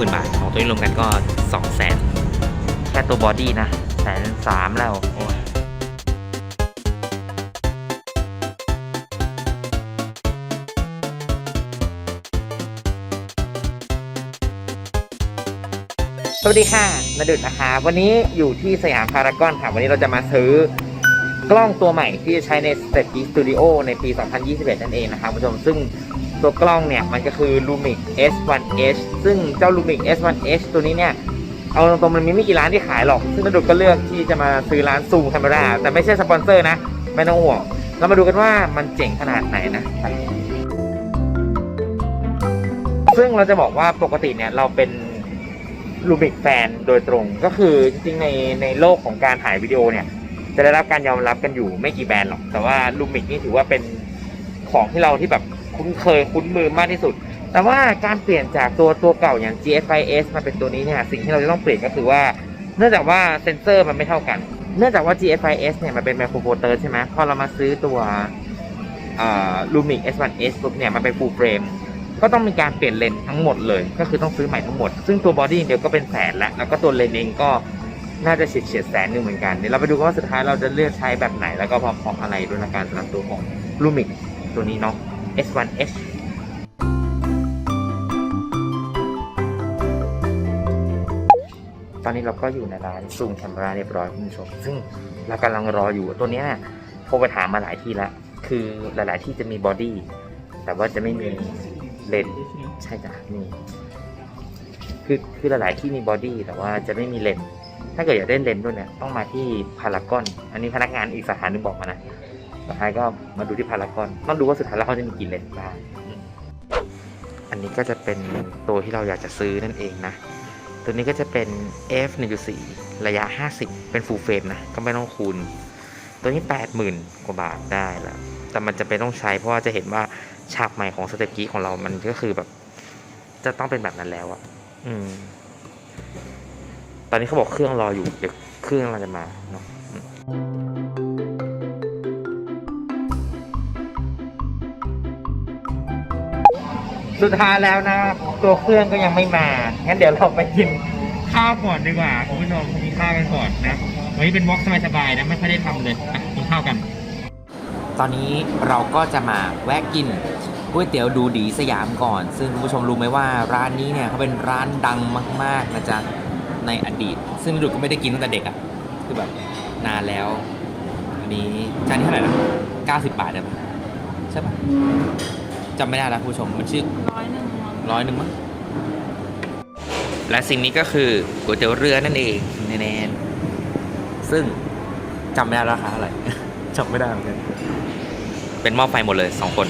90,000บาทของตัวนี้รวมกันก็200,000แค่ตัวบอดี้นะแสนสามแล้วสวัสดีค่ะนาดุดนะคะ วันนี้อยู่ที่สยามพารากอนค่ะ วันนี้เราจะมาซื้อกล้องตัวใหม่ที่จะใช้ใน s t e p Studio ในปี 2021 นั่นเองนะครับผู้ชมซึ่ง ตัวกล้องเนี่ยมันก็คือ Lumix S1H ซึ่งเจ้า Lumix S1H ตัวนี้เนี่ยเอาตรงๆมันมีไม่กี่ร้านที่ขายหรอก ซึ่งนาดุก็เลือกที่จะมาซื้อร้านซูม c a ม e r a แต่ไม่ใช่สปอนเซอร์นะ ไม่ต้องห่วง เรามาดูกันว่ามันเจ๋งขนาดไหนนะ ซึ่งเราจะบอกว่าปกติเนี่ยเราเป็นลูบิกแฟนโดยตรง ก็คือจริงๆในในโลกของการถ่ายวิดีโอเนี่ย จะได้รับการยอมรับกันอยู่ไม่กี่แบรนด์หรอก แต่ว่าลูมิกนี่ถือว่าเป็นของที่เราที่แบบ คุ้นเคยคุ้นมือมากที่สุด แต่ว่าการเปลี่ยนจากตัวตัวเก่าอย่าง GS5S มาเป็นตัวนี้เนี่ยสิ่งที่เราจะต้องเปลี่ยนก็คือว่า เนื่องจากว่าเซนเซอร์มันไม่เท่ากัน เนื่องจากว่า GS5S เนี่ยมันเป็นไมโครโฟเตอร์ใช่ไหมพอเรามาซื้อตัวลูมิก S1S ปุ๊บเนี่ยมันเป็น full frame ก็ต้องมีการเปลี่ยนเลนส์ทั้งหมดเลย ก็คือต้องซื้อใหม่ทั้งหมด ซึ่งตัวบอดี้เดียวก็เป็นแสนแล้วแล้วก็ตัวเลนส์เองก็น่าจะเฉียดเฉียดแสนหนึ่งเหมือนกันเดี๋ยวเราไปดูกันว่าสุดท้ายเราจะเลือกใช้แบบไหนแล้วก็พร้อมอะไรด้วยนะการสำหรับตัวของ Lumix ตัวนี้เนาะ S1H ตอนนี้เราก็อยู่ในร้านซูมแคมราเรียบร้อยคุณผู้ชม ซึ่งเรากำลังรออยู่ตัวเนี้ยโทรไปถามมาหลายที่แล้วคือหลาย ๆ ที่จะมีบอดี้แต่ว่าจะไม่มีเลนส์ใช่จ้ะนี่คือคือหลาย ๆ ที่มีบอดี้แต่ว่าจะไม่มีเลนส์ถ้าเกิดอยากได้เลนส์ด้วยเนี่ยต้องมาที่พารากอน อันนี้พนักงานอีกสาขาหนึงบอกมานะ สุดท้ายก็มาดูที่พารากอนต้องดูว่าสุดท้ายแล้วเขาจะมีกี่เลนส์บ้างอันนี้ก็จะเป็นตัวที่เราอยากจะซื้อนั่นเองนะ ตัวนี้ก็จะเป็น f 1.4ระยะ 50 เป็น full frame นะ ก็ไม่ต้องคูณ ตัวนี้ 80,000 กว่าบาทได้แล้ว แต่มันจะเป็นต้องใช้เพราะว่าจะเห็นว่าฉากใหม่ของสเตปกี้ของเรามันก็คือแบบ จะต้องเป็นแบบนั้นแล้วอะอืม ตอนนี้เขาบอกเครื่องรออยู่ เดี๋ยวเครื่องเราจะมาเนาะ สุดท้ายแล้วนะ ตัวเครื่องก็ยังไม่มางั้นเดี๋ยวเราไปกินข้าวก่อนดีกว่าคุณผู้ชมกินข้าวกันก่อนนะวันนี้เป็นวอล์กสบายๆนะไม่ค่อยได้ทำเลยอะกินข้าวกัน ตอนนี้เราก็จะมาแวะกินก๋วยเตี๋ยวดูดีสยามก่อน ซึ่งคุณผู้ชมรู้ไหมว่าร้านนี้เนี่ยเขาเป็นร้านดังมากๆนะจ๊ะในอดีต ซึ่งดูก็ไม่ได้กินตั้งแต่เด็กอะ่ะคือแบบนานแล้ว อันนี้จานนี้เท่าไหร่นะ90 บาทได้ปะใช่ปะจำไม่ได้แล้วคุณผู้ชมมันชื่อ ร้อยหนึ่งมั้งร้อยหนึ่งมั้งและสิ่งนี้ก็คือก๋วยเตี๋ยวเรือนั่นเองแน่ๆซึ่งจำไม่ได้ราคาเท่าไหร่จำไม่ได้เหมือนกันเป็นหม้อไฟหมดเลยสองคน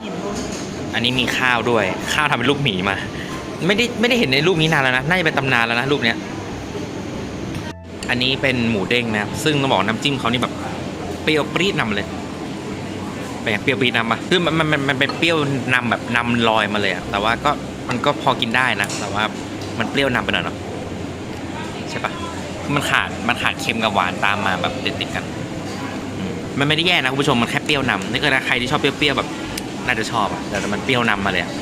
เห็นรูปอันนี้มีข้าวด้วย ข้าวทำเป็นรูปหมีมา ไม่ได้ไม่ได้เห็นในรูปนี้นานแล้วนะ น่าจะเป็นตำนานแล้วนะรูปเนี้ย อันนี้เป็นหมูเด้งนะครับซึ่งต้องบอกน้ำจิ้มเขานี่แบบเปรี้ยวปรี๊ดนำเลย เป็นไงเปรี้ยวปีนำปะคือมันมันมันมันเป็นเปรี้ยวนำแบบนำลอยมาเลยอะแต่ว่าก็มันก็พอกินได้นะ แต่ว่ามันเปรี้ยวนำไปหน่อยเนาะใช่ปะมันขาดมันขาดเค็มกับหวานตามมาแบบติดติดๆกัน มันไม่ได้แย่นะคุณผู้ชมมันแค่เปรี้ยวนำนี่ก็นะใครที่ชอบเปรี้ยวๆแบบน่าจะชอบอะแต่มันเปรี้ยวนำมาเลยอะ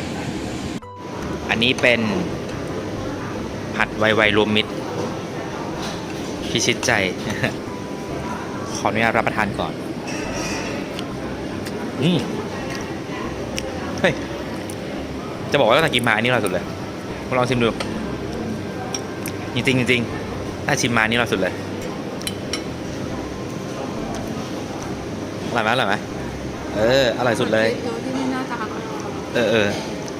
อันนี้เป็นผัดไวๆรวมมิตรพิชิตใจ ขออนุญาตรับประทานก่อน อืมเฮ้ย จะบอกว่าตั้งแต่กินมาอันนี้อร่อยสุดเลยคุณลองชิมดู จริงๆจริงๆถ้าชิมมาอันนี่อร่อยสุดเลยอร่อยไหมอร่อยไหมเอออร่อยสุดเลยดูที่นี่น่าจะอร่อยเออเออ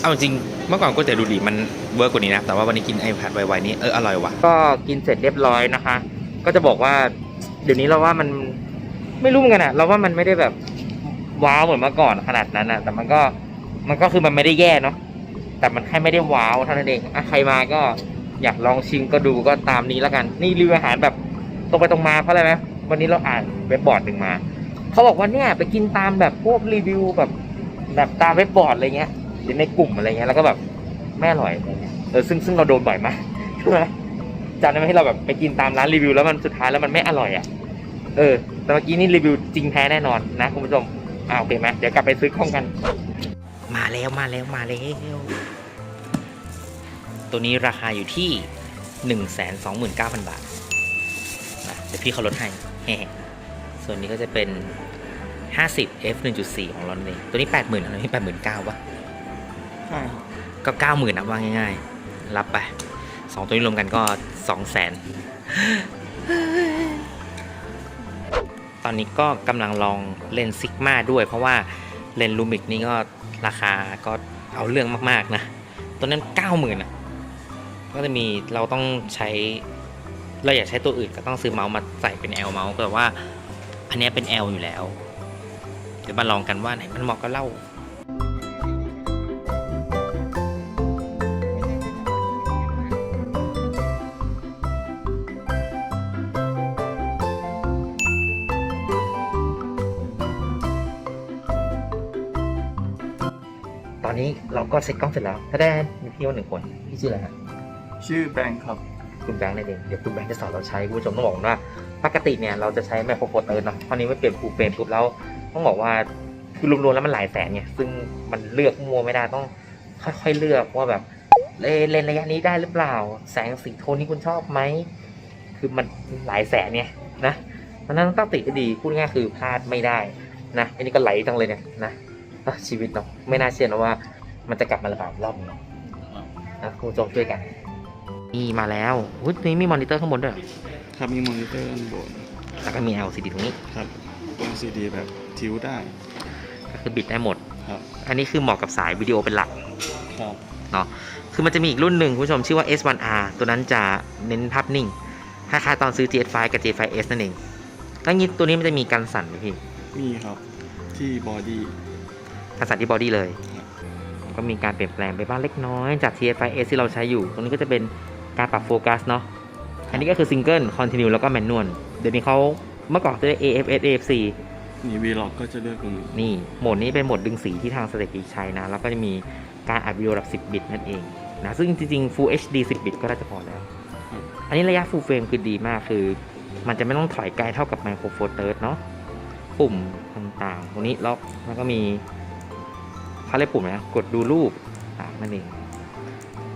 เอาจริงเมื่อก่อนก๋วยเตี๋ยวดูดีมันเวิร์กกว่านี้นะ แต่ว่าวันนี้กินไอ้ผัดไวๆนี้เอออร่อยว่ะ ก็กินเสร็จเรียบร้อยนะคะ ก็จะบอกว่า เดี๋ยวนี้เราว่ามันไม่รู้เหมือนกันอะเราว่ามันไม่ได้แบบ ว้าวเหมือนเมื่อก่อนขนาดนั้นอะแต่มันก็มันก็คือมันไม่ได้แย่เนาะแต่มันแค่ไม่ได้ว้าวเท่านั้นเองอะใครมาก็อยากลองชิมก็ดูก็ตามนี้แล้วกัน นี่รีวิวอาหารแบบตรงไปตรงมาเพราะอะไรไหมวันนี้เราอ่านเว็บบอร์ดหนึ่งมาเขาบอกว่าเนี่ยไปกินตามแบบพวกรีวิวแบบแบบตามเว็บบอร์ดอะไรเงี้ยหรือในกลุ่มอะไรเงี้ยแล้วก็แบบไม่อร่อยเงี้ยเออซึ่งซึ่งเราโดนบ่อยมากใช่ไหมจำได้ไหมที่เราแบบไปกินตามร้านรีวิวแล้วมันสุดท้ายแล้วมันไม่อร่อยอะเออแต่เมื่อกี้นี่รีวิวจริงแท้แน่นอนนะคุณผู้ชม อ่าโอเคไหมเดี๋ยวกลับไปซื้อข้องกัน มาแล้วมาแล้วมาแล้ว ตัวนี้ราคาอยู่ที่129,000บาทนะเดี๋ยวพี่เขาลดให้แฮ่ส่วนนี้ก็จะเป็น 50 f 1.4 ของเราเองตัวนี้ 80,000อันนี้89,000วะใช่ครับก็90,000นะว่าง่าย ๆ รับไป2ตัวนี้รวมกันก็200,000 ตอนนี้ก็กำลังลองเลนซิกมาด้วย เพราะว่าเลนลูมิกนี่ก็ราคาก็เอาเรื่องมากๆนะตัวนั้น 90,000อะก็จะมีเราต้องใช้เราอยากใช้ตัวอื่นก็ต้องซื้อเมาส์มาใส่เป็น L เมาส์แต่ว่า อันนี้เป็น L อยู่แล้ว เดี๋ยวมาลองกันว่าไหนมันเหมาะกับเรา อนนี้เราก็เซ็ตกล้องเสร็จแล้ว ถ้าได้มีพี่ว่าหนึ่งคนพี่ชื่ออะไรฮะชื่อแบงค์ครับ คุณแบงค์นั่นเองเดี๋ยวคุณแบงค์จะสอนเราใช้คุณผู้ชมต้องบอกว่า ปกติเนี่ยเราจะใช้ไมโครโฟนเตอร์เนาะตอนนี้ไม่เปลี่ยนฟูลเฟรมปุ๊บแล้วต้องบอกว่าคือรวมๆแล้วมันหลายแสนเนี่ยซึ่งมันเลือกมัวไม่ได้ต้องค่อยๆเลือกว่าแบบเลเลนระยะนี้ได้หรือเปล่า แสงสีโทนนี้คุณชอบไหมคือมันหลายแสนเนี่ยนะมันนั้นต้องติดให้ดีพูดง่ายๆคือพลาดไม่ได้นะอันนี้ก็ไหลจังเลยเนี่ยนะ อะชีวิตเนาะไม่น่าเชื่อนะว่า มันจะกลับมาระบาดรอบนี้เนาะนะคุณผู้ชมช่วยกันนี่มาแล้วอุ้ยนี่มีมอนิเตอร์ข้างบนด้วยเหรอครับมีมอนิเตอร์ด้านบนแล้วก็มี LCD ตรงนี้ครับเป็น CD แบบทิวได้ก็คือบิดได้หมดครับอันนี้คือเหมาะกับสายวิดีโอเป็นหลักครับเนาะคือมันจะมีอีกรุ่นหนึ่งคุณผู้ชมชื่อว่า S1R ตัวนั้นจะเน้นภาพนิ่งคล้ายๆตอนซื้อ GS5 กับ G5S นั่นเองแล้วงี้ตัวนี้มันจะมีการสั่นไหมพี่มีครับที่บอดี้ การสั่นที่บอดี้เลย ก็มีการเปลี่ยนแปลงไปบ้างเล็กน้อย จาก GS5S ที่เราใช้อยู่ ตรงนี้ก็จะเป็นการปรับโฟกัสเนาะ อันนี้ก็คือซิงเกิลคอนติเนียแล้วก็แมนนวล เดี๋ยวนี้เขาเมื่อก่อนจะได้ AFS AFC นี่วีล็อกก็จะเลือกตรงนี้ นี่ โหมดนี้เป็นโหมดดึงสีที่ทางสเตติใช้นะ แล้วก็จะมีการอัดวิดีโอระดับ 10 บิตนั่นเองนะ ซึ่งจริงๆ Full HD 10 บิตก็น่าจะพอแล้ว อันนี้ระยะ Full Frame คือดีมากคือ มันจะไม่ต้องถอยไกลเท่ากับ Micro Four Third เนาะ ปุ่มต่างๆ ตรงนี้ล็อก แล้วก็มี เขาเรียกปุ่มนะกดดูรูปต่างนั่นเอง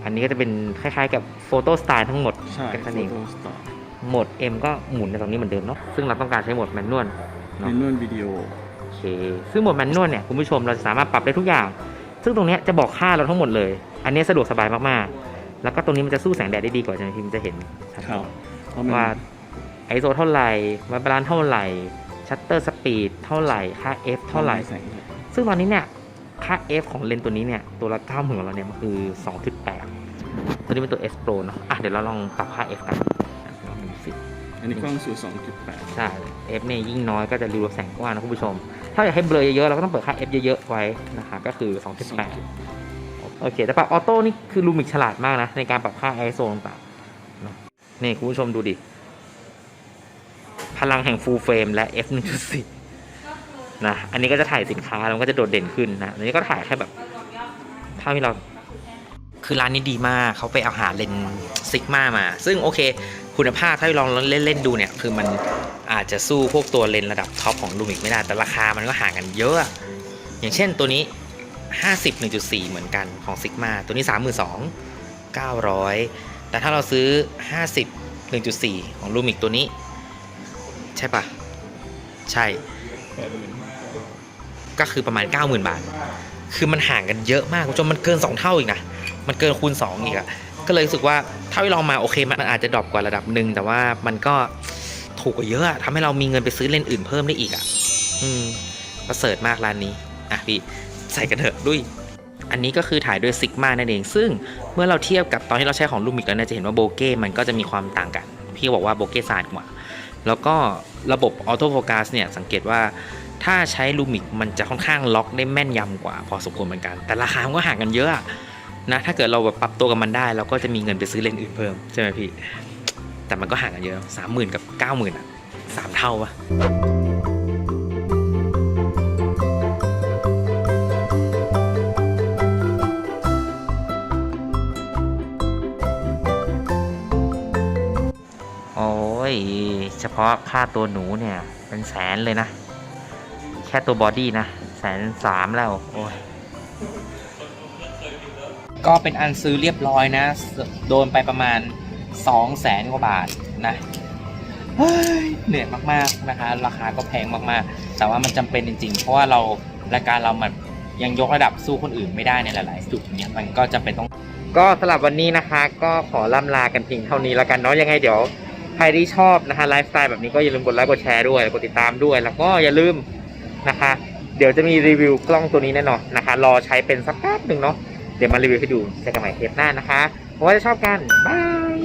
อันนี้ก็จะเป็นคล้ายๆกับโฟโต้สไตล์ทั้งหมดใช่กันนั่นเองโฟโต้สตาร์โหมด M ก็หมุนในตรงนี้เหมือนเดิมเนาะซึ่งเราต้องการใช้โหมดแมนนวล เนอะ เป็นนวลวิดีโอโอเค ซึ่งโหมดแมนนวลเนี่ยคุณผู้ชมเราจะสามารถปรับได้ทุกอย่าง ซึ่งตรงเนี้ยจะบอกค่าเราทั้งหมดเลย อันนี้สะดวกสบายมากๆ แล้วก็ตรงนี้มันจะสู้แสงแดดได้ดีกว่าใช่ไหมพี่มันจะเห็นชัดครับเพราะมันว่าไอโซเท่าไหร่วัดบาลานซ์เท่าไหร่ ชัตเตอร์สปีดเท่าไหร่ ค่า f เท่าไหร่ แสงแดดซึ่งตอนนี้เนี่ย ค่า f ของเลนส์ตัวนี้เนี่ย ตัวละ9หมื่นของเราเนี่ยมันคือ 2.8 ตัวนี้เป็นตัว S Pro เนาะอะเดี๋ยวเราลองปรับค่า f กันอะลองดูสิอันนี้กล้องสู่2.8 ใช่ F เนี่ยยิ่งน้อยก็จะรีวิวแสงกว้างนะคุณผู้ชม ถ้าอยากให้เบลอเยอะๆ เราก็ต้องเปิดค่า F เยอะๆ ไว้นะคะก็คือ 2.8 โอเค แต่ปรับออโต้นี่คือลูมิกฉลาดมากนะ ในการปรับค่า ISO ต่างๆเนอะนี่คุณผู้ชมดูดิ พลังแห่ง full frame และ F 1.4 นะ อันนี้ก็จะถ่ายสินค้าแล้วก็จะโดดเด่นขึ้นนะ อันนี้ก็ถ่ายแค่แบบภาพที่เรา คือร้านนี้ดีมาก เขาไปเอาหาเลนซิกมามา ซึ่งโอเค คุณภาพถ้าลองเล่นๆดูเนี่ย คือมันอาจจะสู้พวกตัวเลนระดับท็อปของลูมิกไม่ได้ แต่ราคามันก็ห่างกันเยอะ อย่างเช่นตัวนี้ 50 1.4 เหมือนกันของซิกมา ตัวนี้ 32 900 แต่ถ้าเราซื้อ 50 1.4 ของลูมิกตัวนี้ ใช่ปะใช่ ก็คือประมาณ 90,000 บาท คือมันห่างกันเยอะมากคุณผู้ชมมันเกิน 2 เท่าอีกนะ มันเกินคูณ 2 อีกอะก็เลยรู้สึกว่าถ้าไปลองมาโอเคมันอาจจะดรอปกว่าระดับหนึ่งแต่ว่ามันก็ถูกกว่าเยอะอะทำให้เรามีเงินไปซื้อเลนส์อื่นเพิ่มได้อีกอะอืมประเสริฐมากร้านนี้ อะพี่ใส่กันเถอะดุยอันนี้ก็คือถ่ายด้วยซิกมานั่นเอง ซึ่งเมื่อเราเทียบกับตอนที่เราใช้ของลูมิกแล้วเนี่ยจะเห็นว่าโบเก้มันก็จะมีความต่างกัน พี่บอกว่าโบเก้สะอาดกว่า แล้วก็ระบบออโต้โฟกัสเนี่ยสังเกตว่า ถ้าใช้ลูมิกมันจะค่อนข้างล็อกได้แม่นยำกว่า พอสมควรเหมือนกัน แต่ราคามันก็ห่างกันเยอะนะถ้าเกิดเราแบบปรับตัวกับมันได้ เราก็จะมีเงินไปซื้อเลนส์อื่นเพิ่มใช่ไหมพี่ แต่มันก็ห่างกันเยอะสามหมื่นกับเก้าหมื่นอะสามเท่าวะโอ้ย เฉพาะค่าตัวหนูเนี่ย เป็นแสนเลยนะ แค่ตัวบอดี้นะแสนสามแล้วโอ้ยก็เป็นอันซื้อเรียบร้อยนะ โดนไปประมาณ2 0 0แสนกว่าบาทนะเฮ้ยเหนื่อยมากๆนะคะ ราคาก็แพงมากๆ แต่ว่ามันจำเป็นจริงๆ เพราะว่าเรารายการเรามันยังยกระดับสู้คนอื่นไม่ได้ในหลายๆจุดเนี่ยมันก็จะเป็นต้อง ก็สำหรับวันนี้นะคะ ก็ขอล่ำลากันเพียงเท่านี้แล้วกันเนาะยังไงเดี๋ยวใครที่ชอบนะคะไลฟ์สไตล์แบบนี้ก็อย่าลืมกดไลค์กดแชร์ด้วยกดติดตามด้วย แล้วก็อย่าลืม นะคะ เดี๋ยวจะมีรีวิวกล้องตัวนี้แน่นอนนะคะ รอใช้เป็นสักแป๊บหนึ่งเนาะเดี๋ยวมารีวิวให้ดูเจอกันใหม่เทปหน้านะคะหวังว่าจะชอบกันบาย